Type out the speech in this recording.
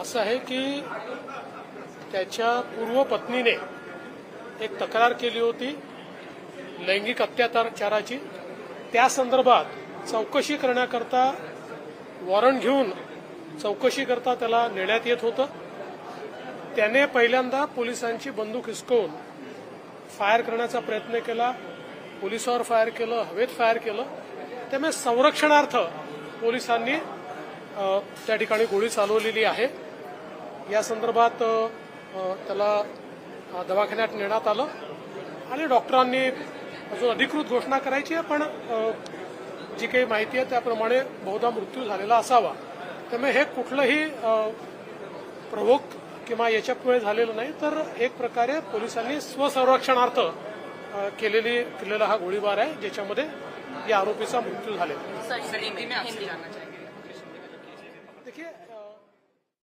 असं आहे की त्याच्या पूर्व पत्नीने एक तक्रार केली होती लैंगिक अत्याचाराची त्या संदर्भात चौकशी करण्याकरता वॉरंट घेऊन चौकशी करता त्याला नेण्यात येत होतं. त्याने पहिल्यांदा पोलिसांची बंदूक हिसकवून फायर करण्याचा प्रयत्न केला. पोलिसावर फायर केलं हवेत फायर केलं. त्यामुळे संरक्षणार्थ पोलिसांनी त्या ठिकाणी गोळी चालवलेली आहे. या संदर्भात त्याला दवाखान्यात नेण्यात आलं आणि डॉक्टरांनी अजून अधिकृत घोषणा करायची आहे पण जी काही माहिती आहे त्याप्रमाणे बहुधा मृत्यू झालेला असावा. त्यामुळे हे कुठलंही अ, किंवा याच्यामुळे झालेलं नाही तर एक प्रकारे पोलिसांनी स्वसंरक्षणार्थ केलेली केलेला हा गोळीबार आहे ज्याच्यामध्ये या आरोपीचा मृत्यू झालेला the